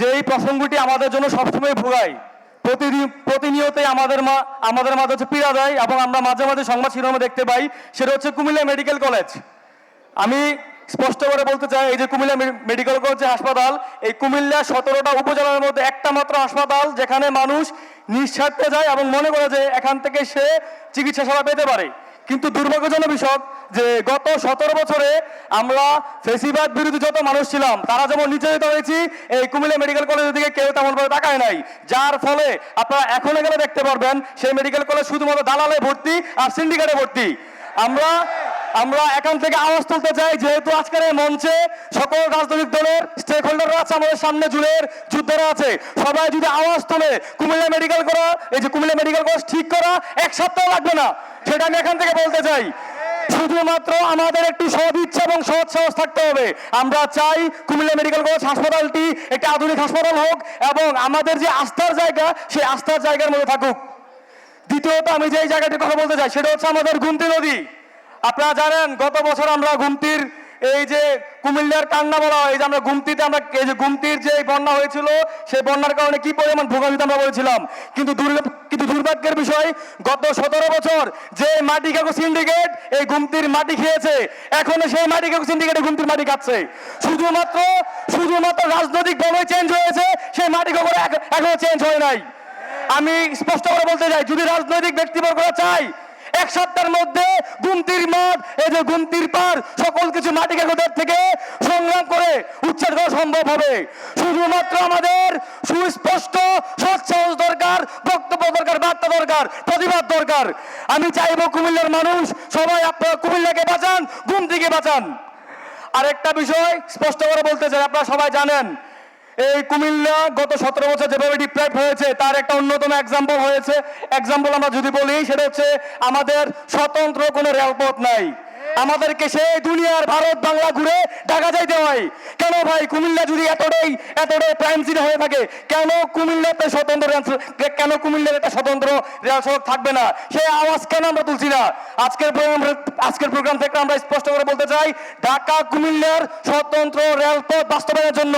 যেই প্রসঙ্গটি আমাদের জন্য সবসময় ভোগায় প্রতিদিন প্রতিনিয়তই আমাদের মা, আমাদের মাঝে হচ্ছে পীড়া দেয় এবং আমরা মাঝে মাঝে সংবাদ শিরোনামে দেখতে পাই, সেটা হচ্ছে কুমিল্লা মেডিকেল কলেজ। আমি স্পষ্ট করে বলতে চাই, এই যে কুমিল্লা মেডিকেল কলেজ হাসপাতাল, এই কুমিল্লা সতেরোটা উপজেলার মধ্যে একটা মাত্র হাসপাতাল, যেখানে মানুষ নিঃস্বার্থে যায় এবং মনে করে যে এখান থেকে সে চিকিৎসা সেবা পেতে পারে। কিন্তু দুর্ভাগ্যজনক বিষয় যে গত সতেরো বছরে আমরা ফেসিবাদ বিরোধী যত মানুষ ছিলাম, তারা যেমন নির্যাতিত হয়েছি, এই কুমিল্লা মেডিকেল কলেজের দিকে কেউ তেমন ভাবে তাকায় নাই। যার ফলে আপনারা এখনও গেলে দেখতে পারবেন, সেই মেডিকেল কলেজ শুধুমাত্র দালালে ভর্তি আর সিন্ডিকেটে ভর্তি। আমরা আমরা এখান থেকে আওয়াজ তুলতে চাই, যেহেতু আজকের এই মঞ্চে সকল রাজনৈতিক দলের স্টেক হোল্ডাররা আছে, আমাদের সামনে জুলের যুদ্ধরা আছে। সবাই যদি আওয়াজ তোলে, কুমিল্লা মেডিকেল করা, এই যে কুমিল্লা মেডিকেল কলেজ ঠিক করা, এক সপ্তাহ লাগবে না। সেটা আমি এখান থেকে বলতে চাই। শুধুমাত্র আমাদের একটু সদ ইচ্ছা এবং সৎ সাহস থাকতে হবে। আমরা চাই কুমিল্লা মেডিকেল কলেজ হাসপাতালটি একটি আধুনিক হাসপাতাল হোক এবং আমাদের যে আস্থার জায়গা, সেই আস্থার জায়গার মধ্যে থাকুক। দ্বিতীয়ত আমি যে জায়গাটির কথা বলতে চাই, সেটা হচ্ছে আমাদের গুমতি নদী। আপনারা জানেন, গত বছর আমরা গুমতির এই যে কুমিল্লার কান্না বলা হয়। যে আমরা গুমতিতে আমরা এই যে গুমতির যে বন্যা হয়েছিল, সেই বন্যার কারণে কি পরিমাণ ভোগান্তিতে আমরা বলেছিলাম? কিন্তু কিন্তু দুর্ভাগ্যের বিষয়, গত সতেরো বছর যে মাটি কাকু সিন্ডিকেট এই গুমতির মাটি খেয়েছে। এখনও সেই মাটি কাকু সিন্ডিকেটে গুমতির মাটি খাচ্ছে শুধুমাত্র শুধুমাত্র রাজনৈতিক ভাবে চেঞ্জ হয়েছে, সেই মাটি কাকু এখনও চেঞ্জ হয় নাই। আমি স্পষ্ট করে বলতে চাই, যদি রাজনৈতিক ব্যক্তিবর্গরা চাই এক সপ্তাহের মধ্যে গুমতির মাঠ, এই যে গুমতির পার সকল কিছু মাটি কাগজের থেকে সংগ্রাম করে উচ্ছেদ করা সম্ভব হবে। শুধুমাত্র আমাদের সুস্পষ্ট, সৎসাহস দরকার, বক্তব্য দরকার, বার্তা দরকার, প্রতিবাদ দরকার। আমি চাইব কুমিল্লার মানুষ, সবাই আপনারা কুমিল্লাকে বাঁচান, গুমতিকে বাঁচান। আরেকটা বিষয় স্পষ্ট করে বলতে চাই, আপনারা সবাই জানেন এই কুমিল্লা গত সতেরো বছর যেভাবে ডিপ্রাইভ হয়েছে, তার একটা অন্যতম এক্সাম্পল হয়েছে। এক্সাম্পল আমরা যদি বলি, সেটা হচ্ছে আমাদের স্বতন্ত্র কোনো রেলপথ নাই। আমাদেরকে সেই দুনিয়ার ভারত, বাংলা ঘুরে ঢাকা যাইতে হয়। কেন ভাই কুমিল্লা যদি এতটাই এতটাই প্রাইম সিটি হয়ে থাকে, কেন কুমিল্লাতে স্বতন্ত্র কেন কুমিল্লার একটা স্বতন্ত্র রেল সড়ক থাকবে না? সেই আওয়াজ কেন আমরা তুলছি না? আজকের আজকের প্রোগ্রাম থেকে আমরা স্পষ্ট করে বলতে চাই, ঢাকা কুমিল্লার স্বতন্ত্র রেলপথ বাস্তবায়নের জন্য।